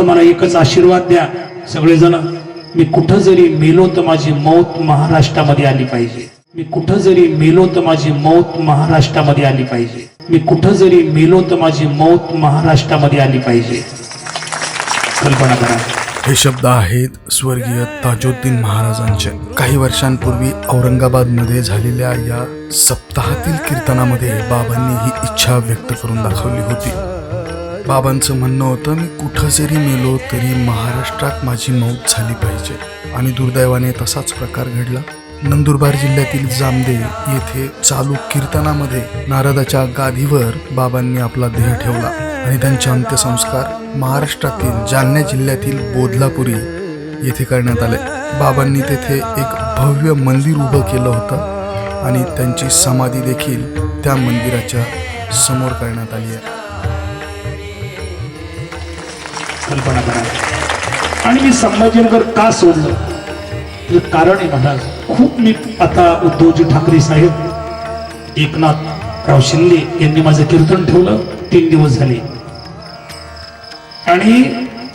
फक्त मला एकच आशीर्वाद द्या. सगळेजण मी कुठं जरी मेलो तर माझी मौत महाराष्ट्रामध्ये आली पाहिजे. मी कुठं जरी मेलो तर माझी मौत महाराष्ट्रामध्ये आली पाहिजे. मी कुठं जरी मेलो तर माझी मौत महाराष्ट्रामध्ये आली पाहिजे. कल्पना करा. हे शब्द आहेत स्वर्गीय ताजुद्दीन महाराजांचे. काही वर्षांपूर्वी औरंगाबादमध्ये झालेल्या या सप्ताहातील कीर्तनामध्ये बाबांनी ही इच्छा व्यक्त करून दाखवली होती. बाबांचं म्हणणं होतं मी कुठं जरी मेलो तरी महाराष्ट्रात माझी मौत झाली पाहिजे. आणि दुर्दैवाने तसाच प्रकार घडला. नंदुरबार जिल्ह्यातील जामदे येथे चालू कीर्तनामध्ये नारदाच्या गादीवर बाबांनी आपला देह ठेवला आणि त्यांचे अंत्यसंस्कार महाराष्ट्रातील जालना जिल्ह्यातील बोधलापुरी येथे करण्यात आले. बाबांनी तेथे एक भव्य मंदिर उभं केलं होतं आणि त्यांची समाधी देखील त्या मंदिराच्या समोर करण्यात आली आहे. कल्पना करा आणि मी संभाजीनगर का सोडलं? त्याचं कारण आहे महाराज खूप मी आता उद्धवजी ठाकरे साहेब एकनाथ राव शिंदे यांनी माझं कीर्तन ठेवलं तीन दिवस झाले. आणि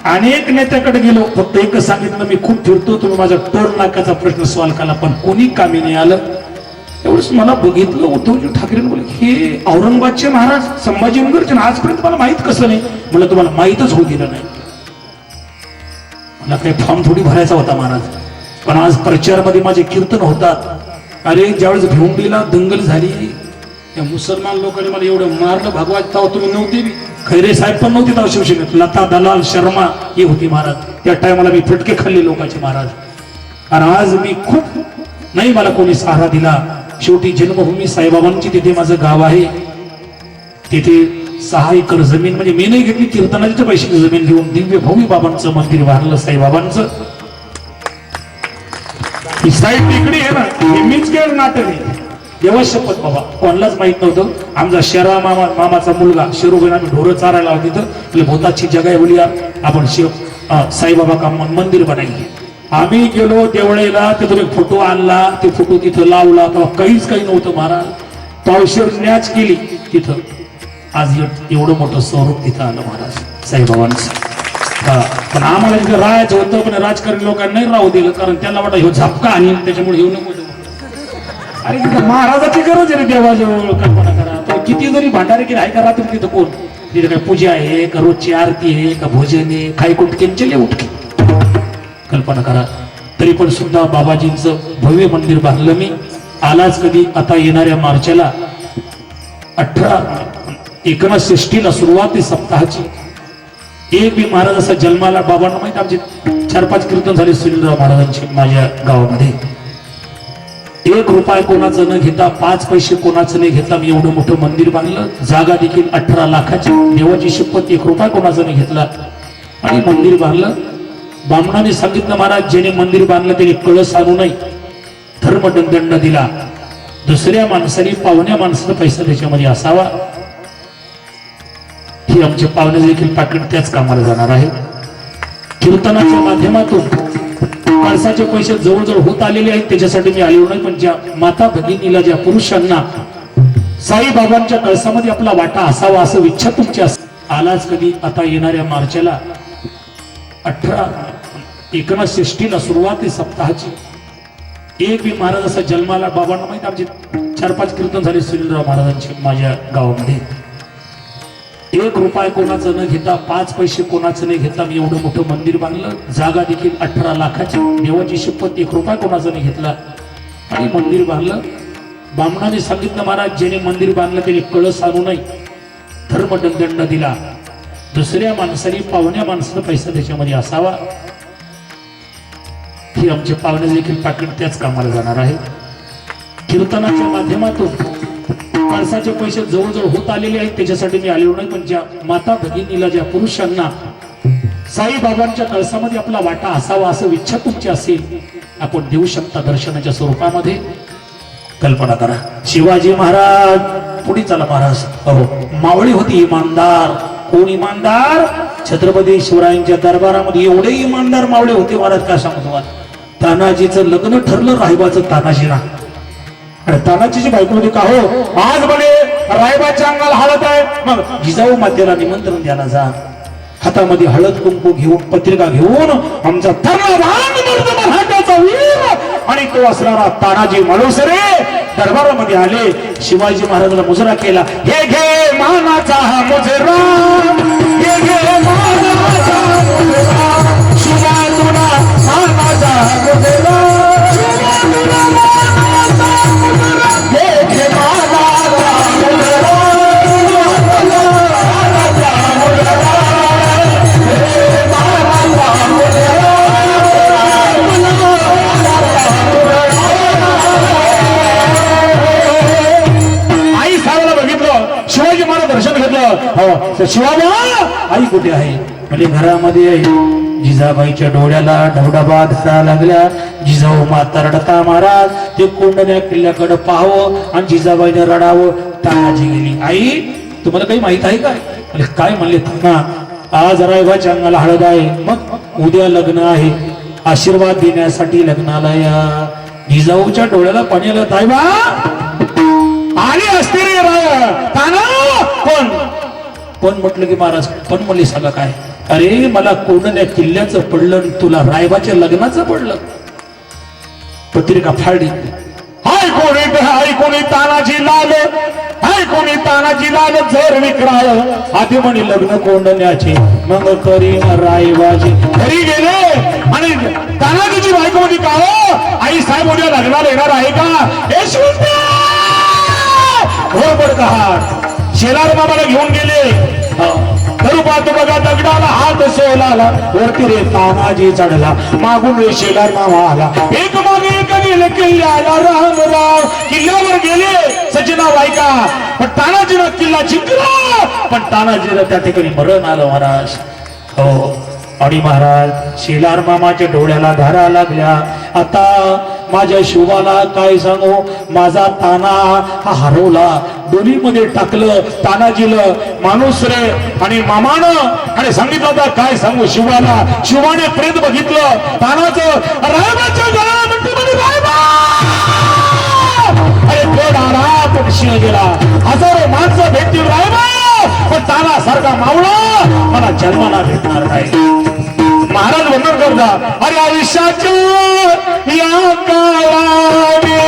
अनेक नेत्याकडे गेलो फक्त एकच सांगितलं मी खूप फिरतो तुम्ही माझ्या टोल नाकाचा प्रश्न सॉल्व केला पण कोणी कामी नाही आलं. एवढंच मला बघितलं उद्धवजी ठाकरे हे औरंगाबादचे महाराज संभाजीनगरचे आजपर्यंत मला माहीत कसं नाही? मला तुम्हाला माहीतच होऊ दिलं नाही. मला काही फॉर्म थोडी भरायचा होता महाराज. पण आज प्रचारमध्ये माझे कीर्तन होतात. अरे ज्यावेळेस भिवंडीला दंगल झाली त्या मुसलमान लोकांनी मला एवढं मारलं भगवान ताव तुम्ही नव्हते. मी खैरे साहेब पण नव्हते तेव्हा शिवसेनेत. लता दलाल शर्मा ही होती महाराज. त्या टायमाला मी फटके खाल्ले लोकांचे महाराज. आणि आज मी खूप नाही मला कोणी सहारा दिला. शेवटी जन्मभूमी साईबाबांची तिथे माझं गाव आहे. तिथे सहा एकर जमीन म्हणजे मी नाही घेतली कीर्तनाच्या पैशाची जमीन घेऊन दिव्य भव्य बाबांचं मंदिर वारलं साईबाबांचं. ही तिकडे आहे ना हे मीच केळ नाटक आहे देवा शपथ बाबा. कोणालाच माहीत नव्हतं. आमचा शेरा मामा मामाचा मुलगा शिरोबेन आम्ही ढोरं चारायला होती तर भोताची जगा आहे आपण शिव साईबाबा का मंदिर बनायले. आम्ही गेलो देवळेला तिथून एक फोटो आणला. ते फोटो तिथं लावला. तेव्हा काहीच काही नव्हतं महाराज. पावशेर न्याच केली तिथं. आज एवढं मोठं स्वरूप तिथं आलं महाराज. साईबाबांचं. पण आम्हाला तिथं राहायचं होतं पण राजकारणी लोकांना नाही राहू दिलं कारण त्यांना वाटतं ह्यो झापका आणि त्याच्यामुळे येऊ नको अरे तिथं महाराजाची गरज आहे देवाजवळ कल्पना करा. तो किती जरी भांडारे की आहे का रात्री तिथं कोण? तिथं काय पूजा आहे का रोजची आरती आहे का भोजन आहे काही कुठके चले उठके कल्पना करा. तरी पण सुद्धा बाबाजींचं भव्य मंदिर बांधलं मी. आलाच कधी आता येणाऱ्या मार्चाला अठरा एकनाथ सृष्टीला सुरुवात सप्ताहाची. एक बी महाराज असा जन्माला बाबांना माहीत आमचे चार पाच कीर्तन झाले सुनीलराव महाराजांची माझ्या गावामध्ये. एक रुपया कोणाचं न घेता पाच पैसे कोणाचं नाही घेता मी एवढं मोठं मंदिर बांधलं. जागा देखील अठरा लाखाची. देवाची शपथ एक रुपया कोणाचं नाही घेतला. आणि मंदिर बांधलं. बामणाने सांगितलं महाराज ज्याने मंदिर बांधलं त्याने कळस आणू नाही धर्मदंड दिला. दुसऱ्या माणसाने पाहुण्या माणसाचा पैसा त्याच्यामध्ये असावा. ही आमच्या पाहुणे देखील पाकिट त्याच कामाला जाणार आहे. कीर्तनाच्या माध्यमातून माणसाचे पैसे जवळजवळ होत आलेले आहेत त्याच्यासाठी मी आलेलो नाही पण ज्या माता भगिनीला ज्या पुरुषांना साईबाबांच्या कळसामध्ये आपला वाटा असावा असं इच्छा तुमची आलाच कधी? आता येणाऱ्या मार्चला अठरा एकनाथ सृष्टीला सुरुवात आहे सप्ताहाची. एक बी महाराज असा जन्माला बाबांना माहिती आमचे चार पाच कीर्तन झाले सुनीलराव महाराजांचे माझ्या गावामध्ये. एक रुपया कोणाचं न घेता पाच पैसे कोणाचं नाही घेता मी एवढं मोठं मंदिर बांधलं. जागा देखील अठरा लाखाची. देवाची शपथ एक रुपया कोणाचं नाही घेतला. आणि मंदिर बांधलं. बामणाने सांगितलं महाराज ज्याने मंदिर बांधलं त्याने कळस आणू नाही धर्मदंड दिला. दुसऱ्या माणसाने पाहुण्या माणसाचा पैसा त्याच्यामध्ये असावा. ही आमचे पाहुणे देखील पाकिट त्याच कामाला जाणार आहे. कीर्तनाच्या माध्यमातून कळसाचे पैसे जवळजवळ होत आलेले आहेत त्याच्यासाठी मी आलेलो नाही. पण ज्या माता भगिनीला ज्या पुरुषांना साईबाबांच्या कळसामध्ये आपला वाटा असावा असं इच्छा तुमची असेल आपण देऊ शकता दर्शनाच्या स्वरूपामध्ये. कल्पना करा. शिवाजी महाराज पुढे चला महाराज. अहो मावळी होती इमानदार. कोण इमानदार? छत्रपती शिवरायांच्या दरबारामध्ये एवढे इमानदार मावळे होते महाराज का सांगतो तानाजीचं लग्न ठरलं राहिबाचं तानाजीना तानाजीची बायको होती का हो आज म्हणे रायबाच्या अंगाला हळद आहे. मग जिजाऊ मातेला निमंत्रण द्यायला जा. हातामध्ये हळद कुंकू घेऊन पत्रिका घेऊन आमचा तर्णवान वीर. आणि तो असणारा तानाजी माणूसरे दरबारामध्ये आले. शिवाजी महाराजांना मुजरा केला. हे घे मानाचा हा मुजरा. हे घे मानाचा मुजरा. शिवा तुला मानाचा कुठे आहे? म्हणजे घरामध्ये आहे. जिजाबाईच्या डोळ्याला ढवढबा धरा लागल्या. जिजाऊ माता रडता महाराज ते कोंडण्या किल्ल्याकडे पाहावं आणि जिजाबाईने रडावं. तानाजी गेली आई तुम्हाला काही माहीत आहे काय? म्हणजे काय म्हणले ना आज रायबाच्या अंगाला हळद आहे. मग उद्या लग्न आहे. आशीर्वाद देण्यासाठी लग्नाला या. जिजाऊच्या डोळ्याला पाणी आलं ताईबा आली असते रे राय ताना पण पण म्हटलं की महाराज? पण म्हणले सांगा काय? अरे मला कोणत्या किल्ल्याचं पडलं तुला रायबाच्या लग्नाचं पडलं? पत्रिका फाडली. हाय कोणी हाय कोणी तानाजी लाल? हाय कोणी तानाजी लाल? जर विक्राय आधी म्हणे लग्न कोंडण्याचे मग करी रायबाजी. घरी गेले. आणि तानाजीची बायको म्हणे का हो? आई साहेब उद्या लग्नाला येणार आहे का? हे शिवते घोरपड कहाट शेलार मामाला घेऊन गेले. पाहतो बघा दगडाला हात सोलाला. वरती रे तानाजी चढला. मागून रे शेलार मामा आला. एक मागे एक गेले किल्ल्याला राम राम किल्ल्यावर गेले सचिना बायका. पण तानाजीनं किल्ला जिंकला. पण तानाजीला त्या ठिकाणी मरण आलं महाराज. हो. आणि महाराज शेलार मामाच्या डोळ्याला धारा लागल्या. आता माझ्या शिवाला काय सांगू माझा ताना हा हरवला. दोन्हीमध्ये टाकलं तानाजीलं माणूस रे आणि मामानं. आणि सांगितलं होता काय सांगू शिवाला? शिवाने प्रेत बघितलं. तानाचं रायबाच्या अरे पेड आला पण शिव गेला. हजारो माणसं भेटतील रायबा पण ताना सारखा मावळा मला जन्माला भेटणार नाही. महाराज वंदन करता अरे आयुष्याच्या या काळाने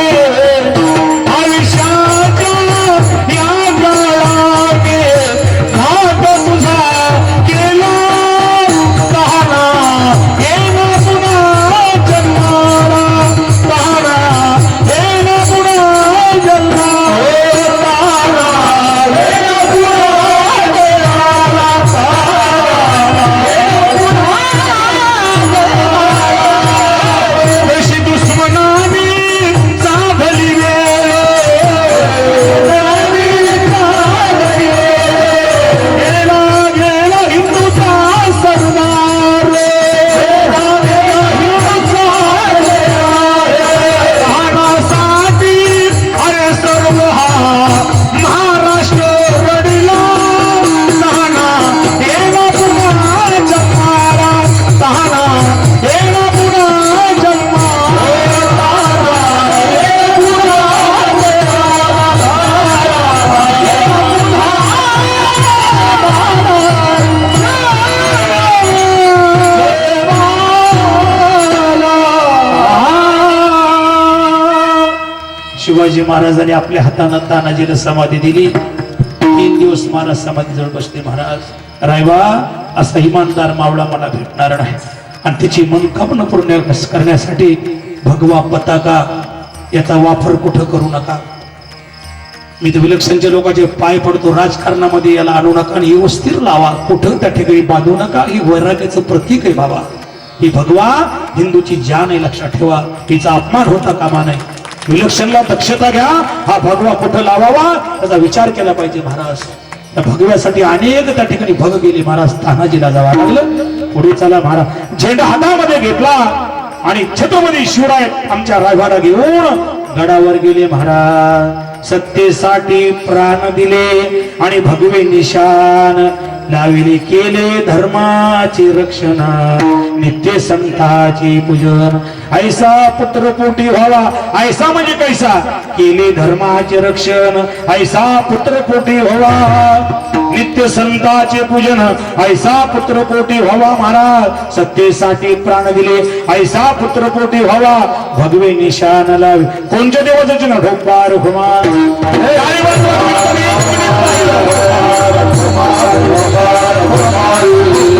शिवाजी महाराजांनी आपल्या हातानं तानाजीला समाधी दिली. तीन दिवस महाराज समाधीजवळ बसले महाराज. रायबा असा इमानदार मावळा मला भेटणार नाही. आणि त्याची मनकामना पूर्ण करण्यासाठी भगवा पताका याचा वापर कुठं करू नका. मी तर विलक्षणच्या लोकांचे पाय पडतो. राजकारणामध्ये याला आणू नका आणि व्यवस्थित लावा. कुठं त्या ठिकाणी बांधू नका. ही वैराग्याचं प्रतीक आहे बाबा. ही भगवा हिंदूची जान आहे लक्षात ठेवा. हिचा अपमान होता कामा नाही विलक्षणला दक्षता घ्या हा भगवा कुठं लावावा? त्याचा विचार केला पाहिजे महाराज. त्या भगव्यासाठी अनेक त्या ठिकाणी भग गेले. महाराज तानाजीला जावं लागलं. पुढे चला महाराज. झेंडा हातामध्ये घेतला आणि छत्रपती शिवराय आमच्या रायभाडा घेऊन गडावर गेले महाराज. सत्तेसाठी प्राण दिले आणि भगवे निशान लाविले केले धर्माची रक्षणा नित्य संताची पूजन. ऐसा पुत्र पोटी व्हावा. ऐसा म्हणजे कैसा? केले धर्माचे रक्षण. ऐसा पुत्र पोटी व्हावा. नित्य संताचे पूजन. ऐसा पुत्र पोटी व्हावा महाराज. सत्तेसाठी प्राण दिले. ऐसा पुत्र पोटी व्हावा. भगवे निशाण लावे. कोणत्या देवाचे ना ढोपार घुमार हे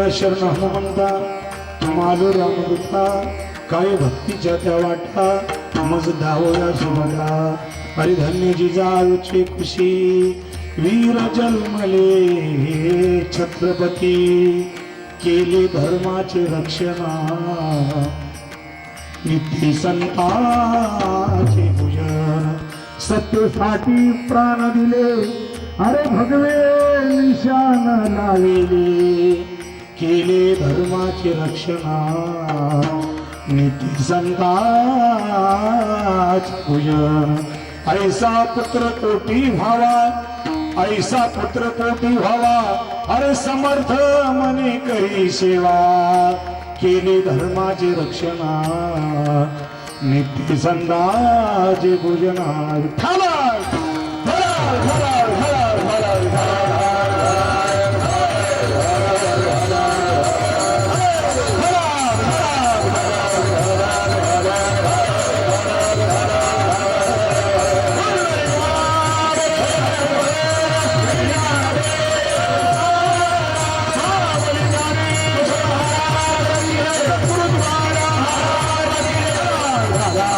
शरण शरण हनुमंता मालो रामदूता काय भक्तीच्या त्या वाटता मज धावया सुमला हरिधन्य जिजाऊचे खुशी वीर जन्मले छत्रपती. केले धर्माचे रक्षणा. नित्य संताचे पूजन. सत्यसाठी प्राण दिले. अरे भगवे निशान लाविले. केले धर्माचे रक्षणा. नीती संताच पूजन ऐसा पुत्र कोटी व्हावा ऐसा पुत्र कोटी व्हावा अरे समर्थ मने करी सेवा. केले धर्माचे रक्षणा नित्य संदाचे पूजना. विठ्ठला!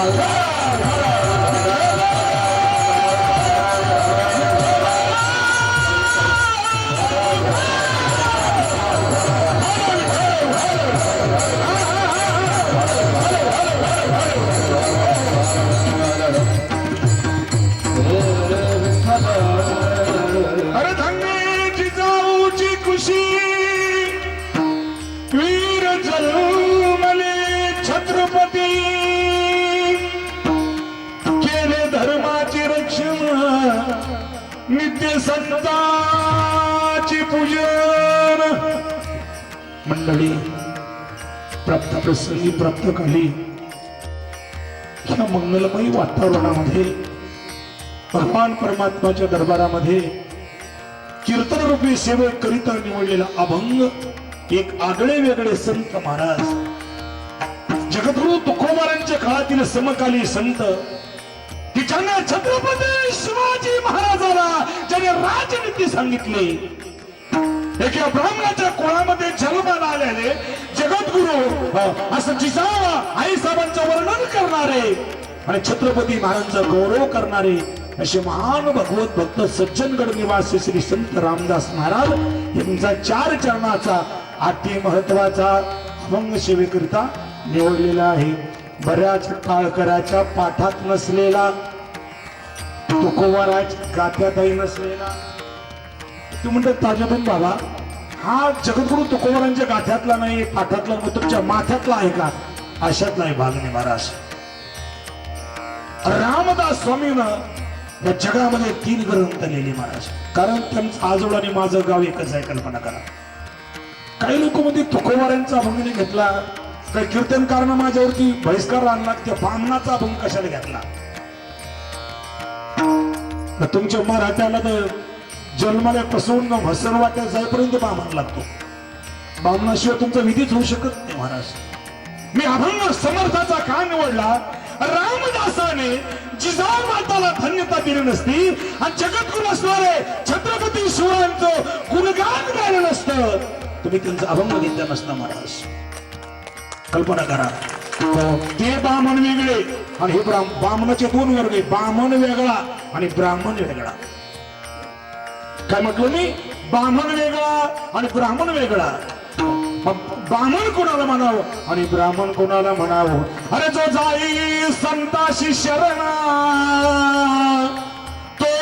अरे नित्य संताची पूजन. मंडळी प्राप्त प्रसंगी प्राप्त काली ह्या मंगलमयी वातावरणामध्ये भगवान परमात्माच्या दरबारामध्ये कीर्तन रूपी सेवेकरिता निवडलेला अभंग एक आगळे वेगळे संत महाराज. जगद्गुरु तुकोबारांच्या काळातील समकाली संत की ज्यांना छत्रपती शिवाजी महाराजाला ज्याने राजनीती सांगितली एका ब्राह्मणाच्या कुळामध्ये जन्माला आलेले जगद्गुरु असं जिजावा आई साहेबांचं वर्णन करणारे आणि छत्रपती महाराजांचा गौरव करणारे असे महान भगवत भक्त सज्जनगड निवासी श्री संत रामदास महाराज यांचा चार चरणाचा अति महत्त्वाचा अभंग सेवेकरिता निवडलेला आहे. बऱ्याच काळकराच्या पाठात नसलेला तुकोबाराच्या गात्यातही नसलेला. तू म्हणतात ताजाबन बाबा हा जगद्गुरु तुकोबारांच्या गाठ्यातला नाही पाठातला नाही तुमच्या माथ्यातला आहे का? अशातला आहे भागणे महाराज. रामदास स्वामीनं या जगामध्ये तीन ग्रंथ लिहिले महाराज. कारण त्यांचं आजोळ आणि माझं गाव एकच आहे कल्पना करा. काही लोक मध्ये तुकोबारांचा अभंग घेतला काही कारण माझ्यावरती बहिष्कार आणला त्या बामणाचा अभंग कशाला घेतला? तर तुमच्या मराठ्याला तर जन्माला पसरून भसन वाट्या जाईपर्यंत बामण लागतो. बामणाशिवाय तुमचा विधीच होऊ शकत नाही महाराज. मी अभंग समर्थाचा का निवडला? रामदासाने जिजाऊ माताला धन्यता दिली नसती आणि जगद्गुरु असणारे छत्रपती शिवरायांचं गुणगान गायलं नसतं. तुम्ही त्यांचा अभंग घेतला नसता महाराज. कल्पना करा. ते बामण वेगळे आणि हे ब्राह्म दोन वर्ग आहे. वेगळा आणि ब्राह्मण वेगळा. काय म्हटलं मी? ब्राह्मण वेगळा आणि ब्राह्मण वेगळा. ब्राह्मण कोणाला म्हणावं? आणि ब्राह्मण कोणाला म्हणावं? अरे जो जाई संताशी शरणा तो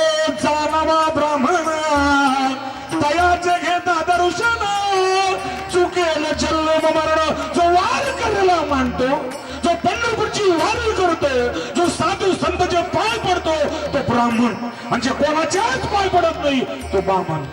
जाणावा ब्राह्मण. तयाचे घेता दर्शन चुकेल जन्म मरण. मानतो जो पंढरपूरची वारी करतो जो साधू संतचे पाय पडतो तो ब्राह्मण. आणि जे कोणाच्याच पाय पडत नाही तो ब्राह्मण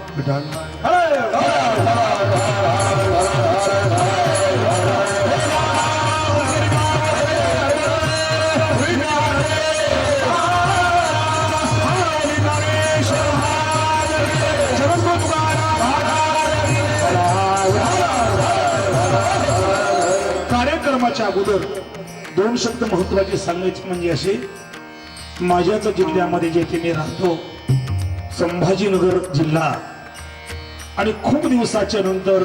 कार्यक्रमाच्या अगोदर दोन शब्द महत्त्वाचे सांगायचे म्हणजे असे माझ्याच जिल्ह्यामध्ये जेथे मी राहतो संभाजीनगर जिल्हा. आणि खूप दिवसाच्या नंतर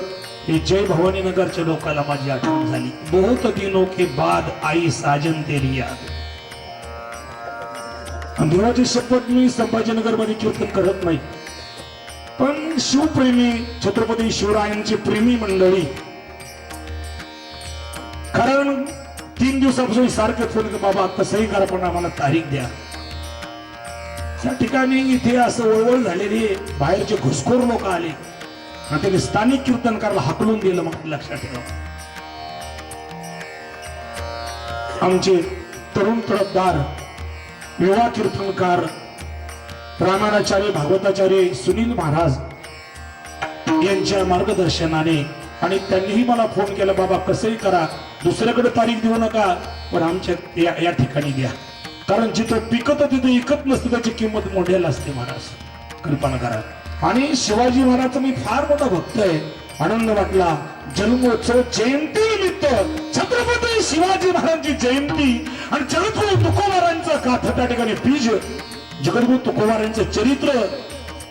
हे जय भवानी नगरच्या लोकांना माझी आठवण झाली. बहुत दिनो के बाद आई साजन तेरी याद. देवाची शपथ मी संभाजीनगरमध्ये कीर्तन करत नाही. पण शिवप्रेमी छत्रपती शिवरायांची प्रेमी मंडळी दिवसापासून सारखे फोन की बाबा तसंही करा पण आम्हाला तारीख द्या. त्या ठिकाणी इथे असं वळवळ झालेली बाहेरचे घुसखोर लोक आले. आणि त्यांनी स्थानिक कीर्तनकारला हाकलून दिलं मग लक्षात ठेवा. आमचे तरुण तडफदार विवाह कीर्तनकार रामानाचार्य भागवताचार्य सुनील महाराज यांच्या मार्गदर्शनाने आणि त्यांनीही मला फोन केला बाबा कसंही करा. दुसऱ्याकडे तारीख देऊ नका पण आमच्या या, ठिकाणी द्या. कारण जिथं पिकत तिथं इकत नसतं त्याची किंमत मोठ्याला असते महाराज. कल्पना करा. आणि शिवाजी महाराजचा मी फार मोठा भक्त आहे. आनंद वाटला. जन्मोत्सव जयंती निमित्त छत्रपती शिवाजी महाराजांची जयंती आणि जगद्गुरु तुकोबारांचं गाथा त्या ठिकाणी बीज. जगद्गुरु तुकोबारांचं चरित्र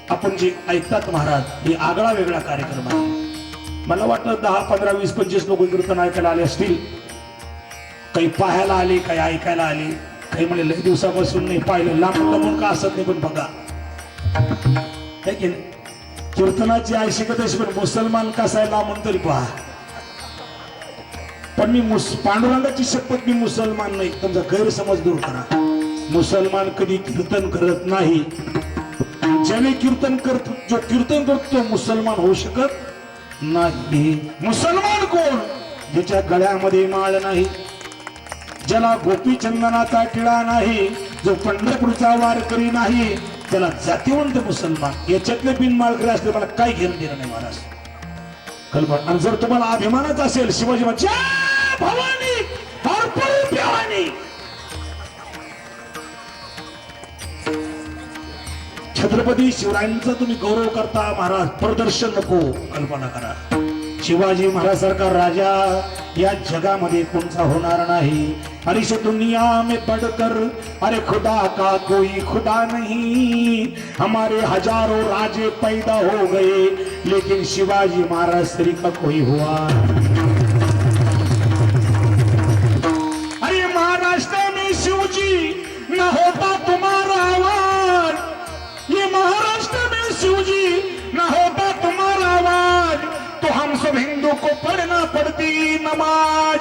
आपण जे ऐकतात महाराज हे आगळा वेगळा कार्यक्रम आहे. मला वाटलं दहा पंधरा वीस पंचवीस लोक कीर्तन ऐकायला आले असतील. काही पाहायला आले काही ऐकायला आले. काही म्हणे लई दिवसापासून नाही पाहिलं. लांब म्हणून का असत नाही पण बघा. की कीर्तनाची आई शिकत अशी पण मुसलमान कसा आहे लांबून तरी पहा. पण मी मुस पांडुरंगाची शपथ मी मुसलमान नाही. तुमचा गैरसमज दूर करा. मुसलमान कधी कीर्तन करत नाही. ज्याने कीर्तन करतो जो कीर्तन करतो तो मुसलमान होऊ शकत नाही. मुसलमान कोण? ज्याच्या गळ्यामध्ये माळ नाही ज्याला गोपीचंदनाचा टिळा नाही जो पंढरपूरचा वारकरी नाही त्याला जातीवंत मुसलमान. याच्यातले बिन माळकरी असले मला काय घेणं दिलं नाही महाराज. कल्पना आणि जर तुम्हाला अभिमानच असेल शिवाजी महाराज भवानी. छत्रपती शिवरायांचा तुम्ही गौरव करता महाराज. प्रदर्शन नको कल्पना करा. शिवाजी महाराज सारखा राजा या जगामध्ये कोणता होणार नाही. अरे दुनिया में पडकर अरे खुदा का कोई खुदा नहीं. हमारे हजारों राजे पैदा हो गए लेकिन शिवाजी महाराज श्री का कोई हुआ को पढ़ना पड़ती नमाज